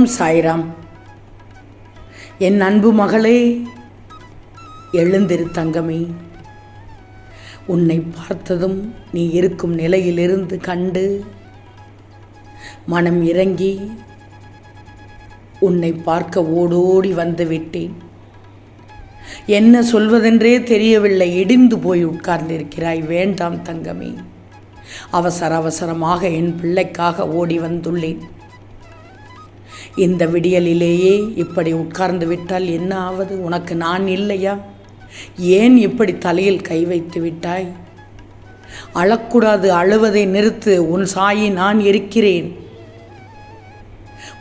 ஓம் சாய்ராம். என் அன்பு மகளே எழுந்திரு தங்கமே. உன்னை பார்த்ததும் நீ இருக்கும் நிலையிலிருந்து கண்டு மனம் இறங்கி உன்னை பார்க்க ஓடோடி வந்து விட்டேன். என்ன சொல்வதென்றே தெரியவில்லை இடிந்து போய் உட்கார்ந்திருக்கிறாய். வேண்டாம் தங்கமே அவசர அவசரமாக என் பிள்ளைக்காக ஓடி வந்துள்ளேன். இந்த விடியலிலேயே இப்படி உட்கார்ந்து விட்டால் என்ன ஆவது உனக்கு நான் இல்லையா? ஏன் இப்படி தலையில் கை வைத்து விட்டாய்? அழக்கூடாது அழுவதை நிறுத்து. உன் சாயி நான் இருக்கிறேன்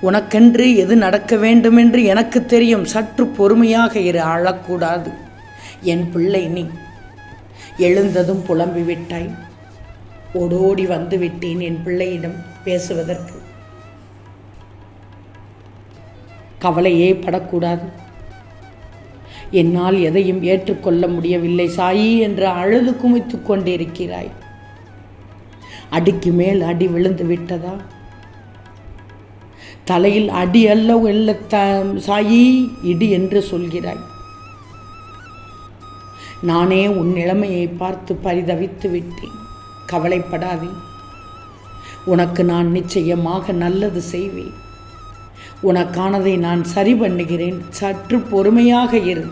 உனக்கென்று எது நடக்க வேண்டுமென்று எனக்கு தெரியும். சற்று பொறுமையாக இரு அழக்கூடாது. என் பிள்ளை நீ. எழுந்ததும் புலம்பி விட்டாய் ஓடோடி வந்து விட்டேன் என் பிள்ளையிடம் பேசுவதற்கு. கவலையே படக்கூடாது. என்னால் எதையும் ஏற்றுக்கொள்ள முடியவில்லை சாயி என்று அழுது குமித்து கொண்டிருக்கிறாய். அடிக்கு மேல் அடி விழுந்து விட்டதா? தலையில் அடி அல்ல வெல்ல த சாயி இடி என்று சொல்கிறாய். நானே உன் நிலைமையை பார்த்து பரிதவித்து விட்டேன். கவலைப்படாதே. உனக்கு நான் நிச்சயமாக நல்லது செய்வேன். உனக்கானதை நான் சரி பண்ணுகிறேன். சற்று பொறுமையாக இரு.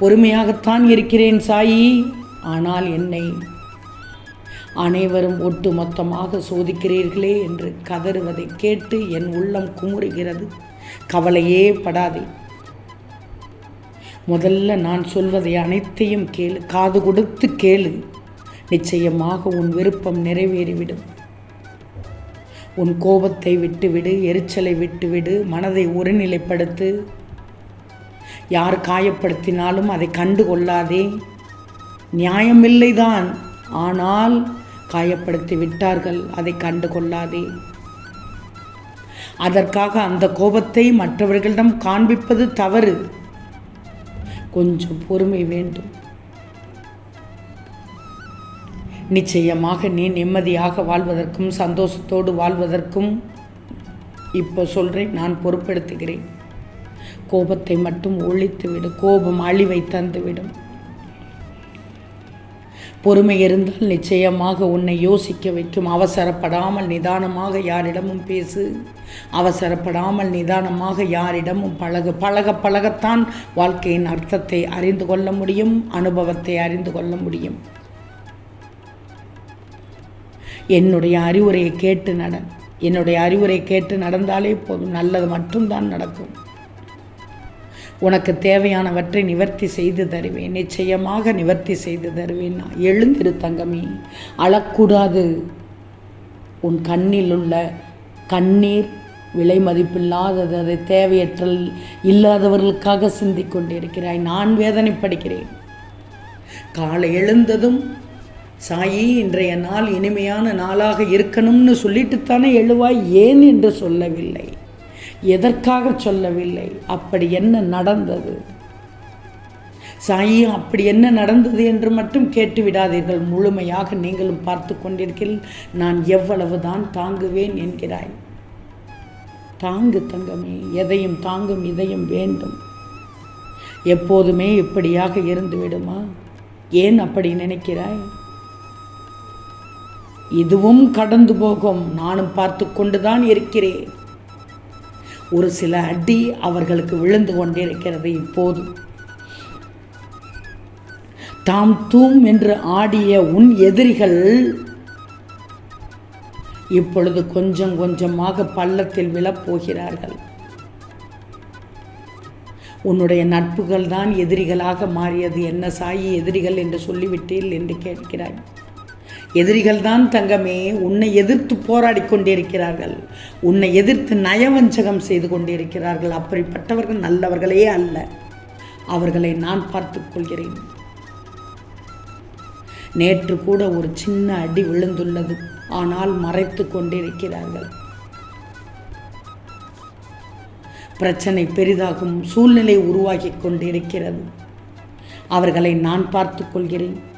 பொறுமையாகத்தான் இருக்கிறேன் சாயி. ஆனால் என்னை அனைவரும் ஒட்டு மொத்தமாக சோதிக்கிறீர்களே என்று கதறுவதை கேட்டு என் உள்ளம் குமுறுகிறது. கவலையே படாதே. முதல்ல நான் சொல்வதை அனைத்தையும் கேளு. காது கொடுத்து கேளு. நிச்சயமாக உன் விருப்பம் நிறைவேறிவிடும். உன் கோபத்தை விட்டுவிடு எரிச்சலை விட்டுவிடு மனதை ஒருநிலைப்படுத்து. யார் காயப்படுத்தினாலும் அதை கண்டு கொள்ளாதே. நியாயமில்லைதான் ஆனால் காயப்படுத்தி விட்டார்கள் அதை கண்டு கொள்ளாதே. அதற்காக அந்த கோபத்தை மற்றவர்களிடம் காண்பிப்பது தவறு. கொஞ்சம் பொறுமை வேண்டும். நிச்சயமாக நீ நிம்மதியாக வாழ்வதற்கும் சந்தோஷத்தோடு வாழ்வதற்கும் இப்போ சொல்கிறேன் நான் பொறுப்பெடுத்துகிறேன் கோபத்தை மட்டும் ஒழித்துவிடு கோபம் அழிவை தந்துவிடும். பொறுமை இருந்தால் நிச்சயமாக உன்னை யோசிக்க வைக்கும். அவசரப்படாமல் நிதானமாக யாரிடமும் பேசு. அவசரப்படாமல் நிதானமாக யாரிடமும் பழகு. பழக பழகத்தான் வாழ்க்கையின் அர்த்தத்தை அறிந்து கொள்ள முடியும் அனுபவத்தை அறிந்து கொள்ள முடியும். என்னுடைய அறிவுரையை கேட்டு நட என்னுடைய அறிவுரை கேட்டு நடந்தாலே போதும். நல்லது மட்டும்தான் நடக்கும். உனக்கு தேவையானவற்றை நிவர்த்தி செய்து தருவேன். நிச்சயமாக நிவர்த்தி செய்து தருவேன். நான் எழுந்திரு தங்கமே. அழக்கூடாது. உன் கண்ணில் உள்ள கண்ணீர் விலை மதிப்பில்லாதது அதை தேவையற்ற இல்லாதவர்களுக்காக சிந்திக் கொண்டிருக்கிறாய் நான் வேதனைப்படுகிறேன். காலை எழுந்ததும் சாயி இன்றைய நாள் இனிமையான நாளாக இருக்கணும்னு சொல்லிட்டு தானே எழுவாய்? ஏன் என்று சொல்லவில்லை. எதற்காக சொல்லவில்லை? அப்படி என்ன நடந்தது? சாயி அப்படி என்ன நடந்தது என்று மட்டும் கேட்டுவிடாதீர்கள் முழுமையாக நீங்களும் பார்த்து கொண்டிருக்கிறீர்கள் நான் எவ்வளவு தான் தாங்குவேன் என்கிறாய். தாங்கு தங்கமே எதையும் தாங்கும் இதயம் வேண்டும். எப்போதுமே இப்படியாக இருந்து விடுமா ஏன் அப்படி நினைக்கிறாய்? இதுவும் கடந்து போகும். நானும் பார்த்து கொண்டுதான் இருக்கிறேன். ஒரு சில அடி அவர்களுக்கு விழுந்து கொண்டிருக்கிறது இப்போது. தாம் தூம் என்று ஆடிய உன் எதிரிகள் இப்பொழுது கொஞ்சம் கொஞ்சமாக பள்ளத்தில் விழப்போகிறார்கள். உன்னுடைய நட்புகள் தான் எதிரிகளாக மாறியது. என்ன சாயி எதிரிகள் என்று சொல்லிவிட்டீர்கள் என்று கேட்கிறாய். எதிரிகள் தான் தங்கமே உன்னை எதிர்த்து போராடி கொண்டிருக்கிறார்கள். உன்னை எதிர்த்து நயவஞ்சகம் செய்து கொண்டிருக்கிறார்கள். அப்படிப்பட்டவர்கள் நல்லவர்களே அல்ல. அவர்களை நான் பார்த்துக் கொள்கிறேன். நேற்று கூட ஒரு சின்ன அடி விழுந்துள்ளது. ஆனால் மறைத்து கொண்டிருக்கிறார்கள். பிரச்சனை பெரிதாகும். சூழ்நிலை உருவாகி கொண்டிருக்கிறது. அவர்களை நான் பார்த்து கொள்கிறேன்.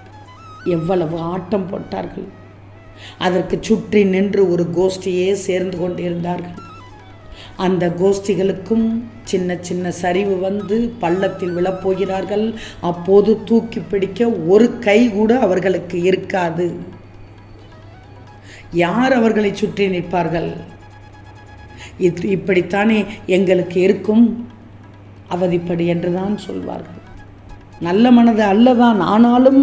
எவ்வளவு ஆட்டம் போட்டார்கள். அதற்கு சுற்றி நின்று ஒரு கோஷ்டியே சேர்ந்து கொண்டிருந்தார்கள். அந்த கோஷ்டிகளுக்கும் சின்ன சின்ன சரிவு வந்து பள்ளத்தில் விழப்போகிறார்கள். அப்போது தூக்கி பிடிக்க ஒரு கை கூட அவர்களுக்கு இருக்காது. யார் அவர்களை சுற்றி நிற்பார்கள்? இது இப்படித்தானே எங்களுக்கு இருக்கும்? அவதிப்படி என்றுதான் சொல்வார்கள். நல்ல மனது அல்லதான் ஆனாலும்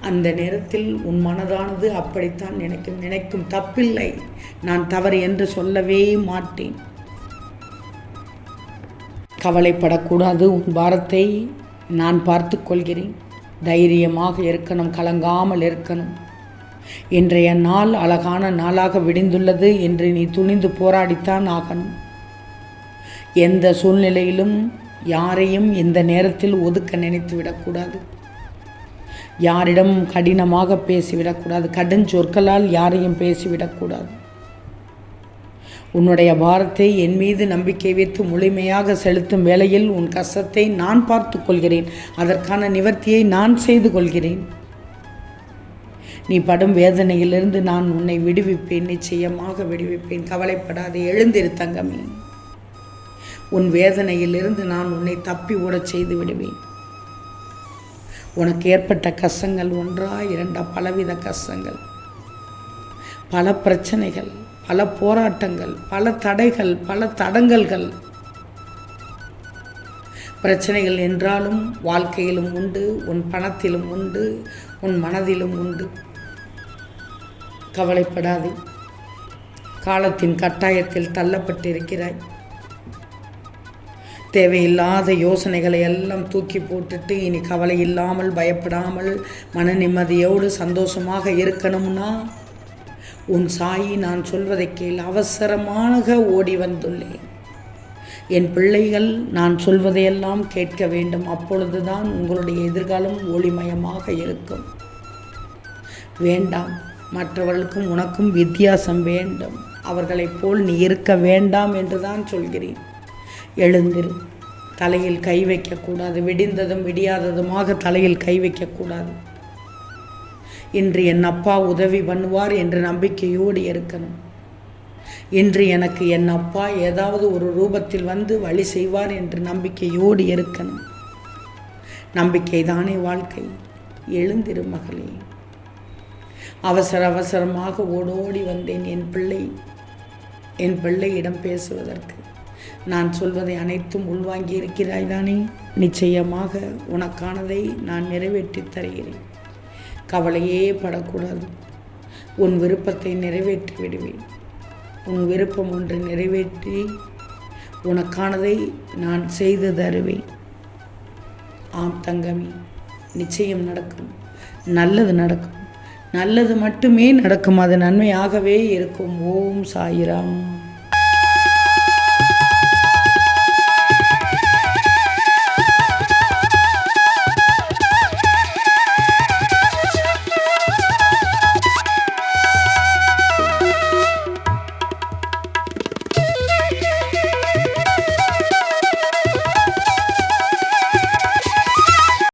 அந்த நேரத்தில் உன் மனதானது அப்படித்தான் நினைக்கும் நினைக்கும் தப்பில்லை. நான் தவறு என்று சொல்லவே மாட்டேன். கவலைப்படக்கூடாது. உன் பாரத்தை நான் பார்த்து கொள்கிறேன். தைரியமாக இருக்கணும் கலங்காமல் இருக்கணும். இன்றைய நாள் அழகான நாளாக விடிந்துள்ளது என்று நீ துணிந்து போராடித்தான் ஆகணும். எந்த சூழ்நிலையிலும் யாரையும் இந்த நேரத்தில் ஒதுக்க நினைத்து விடக்கூடாது யாரிடம் கடினமாக பேசிவிடக்கூடாது. கடுஞ்சொற்களால் யாரையும் பேசிவிடக்கூடாது. உன்னுடைய பாரத்தை என் மீது நம்பிக்கை வைத்து முழுமையாக செலுத்தும் வேளையில் உன் கஷ்டத்தை நான் பார்த்து கொள்கிறேன். அதற்கான நிவர்த்தியை நான் செய்து கொள்கிறேன். நீ படும் வேதனையிலிருந்து நான் உன்னை விடுவிப்பேன். நிச்சயமாக விடுவிப்பேன். கவலைப்படாதே. எழுந்திரு தங்கமே. உன் வேதனையிலிருந்து நான் உன்னை தப்பி ஓடச் செய்து விடுவேன். உனக்கு ஏற்பட்ட கஷ்டங்கள் ஒன்றா இரண்டா பலவித கஷ்டங்கள். பல பிரச்சனைகள் பல போராட்டங்கள் பல தடைகள் பல தடங்கல்கள். பிரச்சனைகள் என்றாலும் வாழ்க்கையிலும் உண்டு உன் பணத்திலும் உண்டு உன் மனதிலும் உண்டு. கவலைப்படாதே. காலத்தின் கட்டாயத்தில் தள்ளப்பட்டிருக்கிறாய். தேவையில்லாத யோசனைகளை எல்லாம் தூக்கி போட்டுட்டு இனி கவலை இல்லாமல் பயப்படாமல் மன நிம்மதியோடு சந்தோஷமாக இருக்கணும்னா? உன் சாயி நான் சொல்வதை கேள் அவசரமாக ஓடி வந்துள்ளேன். என் பிள்ளைகள் நான் சொல்வதையெல்லாம் கேட்க வேண்டும். அப்பொழுதுதான் உங்களுடைய எதிர்காலம் ஒளிமயமாக இருக்கும். வேண்டாம் மற்றவர்களுக்கும் உனக்கும் வித்தியாசம் வேண்டும். அவர்களைப் போல் நீ இருக்க வேண்டாம் என்று தான் சொல்கிறேன். எழுந்திரு. தலையில் கை வைக்கக்கூடாது. விடிந்ததும் விடியாததுமாக தலையில் கை வைக்கக்கூடாது. இன்று என் அப்பா உதவி பண்ணுவார் என்ற நம்பிக்கையோடு இருக்கணும். இன்று எனக்கு என் அப்பா ஏதாவது ஒரு ரூபத்தில் வந்து வழி செய்வார் என்று நம்பிக்கையோடு இருக்கணும். நம்பிக்கை தானே வாழ்க்கை. எழுந்திரு மகளே. அவசர அவசரமாக ஓடோடி வந்தேன் என் பிள்ளை. என் பிள்ளையிடம் பேசுவதற்கு. நான் சொல்வதை அனைத்தும் உள்வாங்கி இருக்கிறாய் தானே? நிச்சயமாக உனக்கானதை நான் நிறைவேற்றித் தருகிறேன். கவலையே படக்கூடாது. உன் விருப்பத்தை நிறைவேற்றி விடுவேன். உன் விருப்பம் ஒன்று நிறைவேற்றி உனக்கானதை நான் செய்து தருவேன். ஆம் தங்கமி நிச்சயம் நடக்கும். நல்லது நடக்கும். நல்லது மட்டுமே நடக்கும். அது நன்மையாகவே இருக்கும். ஓம் சாயிராம்.